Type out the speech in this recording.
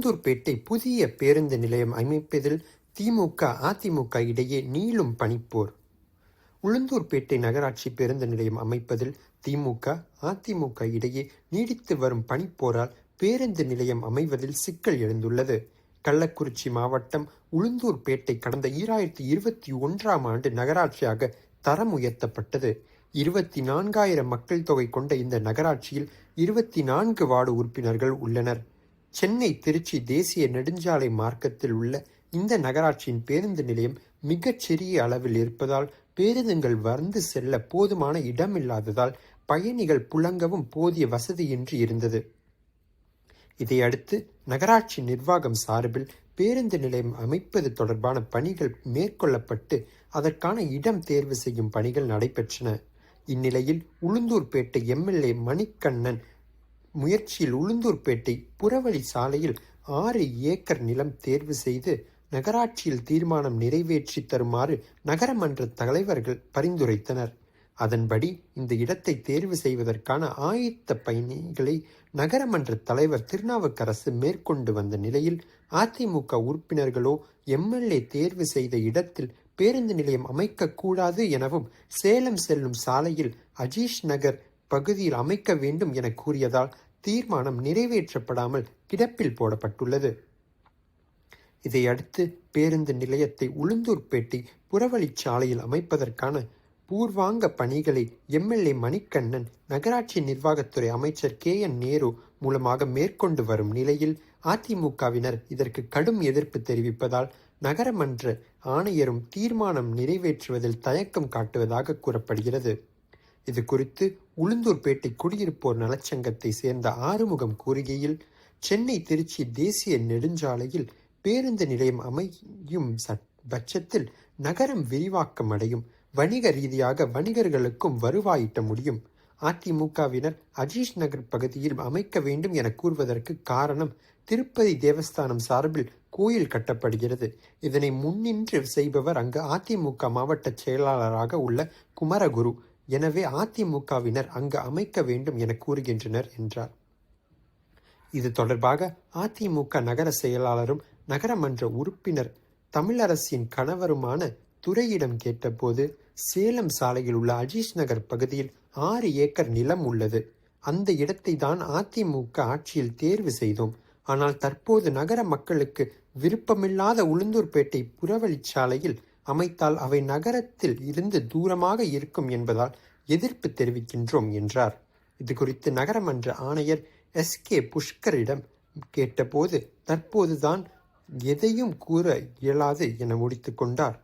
உளுந்தூர்பேட்டை புதிய பேருந்து நிலையம் அமைப்பதில் திமுக அதிமுக இடையே நீளும் பனிப்போர். உளுந்தூர்பேட்டை நகராட்சி பேருந்து நிலையம் அமைப்பதில் திமுக அதிமுக இடையே நீடித்து வரும் பனிப்போரால் பேருந்து நிலையம் அமைவதில் சிக்கல் எழுந்துள்ளது. கள்ளக்குறிச்சி மாவட்டம் உளுந்தூர்பேட்டை கடந்த ஈராயிரத்தி இருபத்தி ஒன்றாம் ஆண்டு நகராட்சியாக தரம் உயர்த்தப்பட்டது. இருபத்தி நான்காயிரம் மக்கள் தொகை கொண்ட இந்த நகராட்சியில் இருபத்தி நான்கு வார்டு உறுப்பினர்கள் உள்ளனர். சென்னை திருச்சி தேசிய நெடுஞ்சாலை மார்க்கத்தில் உள்ள இந்த நகராட்சியின் பேருந்து நிலையம் மிகச்சிறிய அளவில் இருப்பதால் பேருந்துகள் வந்து செல்ல போதுமான இடம் இல்லாததால் பயணிகள் புழங்கவும் போதிய வசதியின்றி இருந்தது. இதையடுத்து நகராட்சி நிர்வாகம் சார்பில் பேருந்து நிலையம் அமைப்பது தொடர்பான பணிகள் மேற்கொள்ளப்பட்டு அதற்கான இடம் தேர்வு செய்யும் பணிகள் நடைபெற்றன. இந்நிலையில் உளுந்தூர்பேட்டை எம்எல்ஏ மணிக்கண்ணன் முயற்சியில் உளுந்தூர்பேட்டை புறவழி சாலையில் ஆறு ஏக்கர் நிலம் தேர்வு செய்து நகராட்சியில் தீர்மானம் நிறைவேற்றி தருமாறு நகரமன்ற தலைவர்கள் பரிந்துரைத்தனர். அதன்படி இந்த இடத்தை தேர்வு செய்வதற்கான ஆயத்த பயணிகளை நகரமன்ற தலைவர் திருநாவுக்கரசு மேற்கொண்டு வந்த நிலையில் அதிமுக உறுப்பினர்களோ எம்எல்ஏ தேர்வு செய்த இடத்தில் பேருந்து நிலையம் அமைக்கக்கூடாது எனவும் சேலம் செல்லும் சாலையில் அஜீஷ் நகர் பகுதியில் அமைக்க வேண்டும் என கூறியதால் தீர்மானம் நிறைவேற்றப்படாமல் கிடப்பில் போடப்பட்டுள்ளது. இதையடுத்து பேருந்து நிலையத்தை உளுந்தூர்பேட்டை புறவழிச்சாலையில் அமைப்பதற்கான பூர்வாங்க பணிகளை எம்எல்ஏ மணிக்கண்ணன் நகராட்சி நிர்வாகத்துறை அமைச்சர் கே. என். நேரு மூலமாக மேற்கொண்டு வரும் நிலையில் அதிமுகவினர் இதற்கு கடும் எதிர்ப்பு தெரிவிப்பதால் நகரமன்ற ஆணையரும் தீர்மானம் நிறைவேற்றுவதில் தயக்கம் காட்டுவதாக கூறப்படுகிறது. இது குறித்து உளுந்தூர்பேட்டை குடியிருப்போர் நலச்சங்கத்தை சேர்ந்த ஆறுமுகம் கூறுகையில் சென்னை திருச்சி தேசிய நெடுஞ்சாலையில் பேருந்து நிலையம் அமையும் பட்சத்தில் நகரம் விரிவாக்கம் அடையும் வணிக ரீதியாக வணிகர்களுக்கும் வருவாயிட்ட முடியும். அதிமுகவினர் அஜீஷ் நகர் பகுதியில் அமைக்க வேண்டும் என கூறுவதற்கு காரணம் திருப்பதி தேவஸ்தானம் சார்பில் கோயில் கட்டப்படுகிறது. இதனை முன்னின்று செய்பவர் அங்கு அதிமுக மாவட்ட செயலாளராக உள்ள குமரகுரு. எனவே அதிமுகவினர் அங்கு அமைக்க வேண்டும் என கூறுகின்றனர் என்றார். இது தொடர்பாக அதிமுக நகர செயலாளரும் நகரமன்ற உறுப்பினர் தமிழரசின் கணவருமான துறையிடம் கேட்டபோது சேலம் சாலையில் உள்ள அஜீஷ் நகர் பகுதியில் ஆறு ஏக்கர் நிலம் உள்ளது. அந்த இடத்தை தான் அதிமுக ஆட்சியில் தேர்வு செய்தோம். ஆனால் தற்போது நகர மக்களுக்கு விருப்பமில்லாத உளுந்தூர்பேட்டை புறவழிச்சாலையில் அமைத்தால் அவை நகரத்தில் இருந்து தூரமாக இருக்கும் என்பதால் எதிர்ப்பு தெரிவிக்கின்றோம் என்றார். இது குறித்து நகரமன்ற ஆணையர் எஸ். கே. புஷ்கரிடம் கேட்டபோது தற்போதுதான் எதையும் கூற இயலாது என முடித்து கொண்டார்.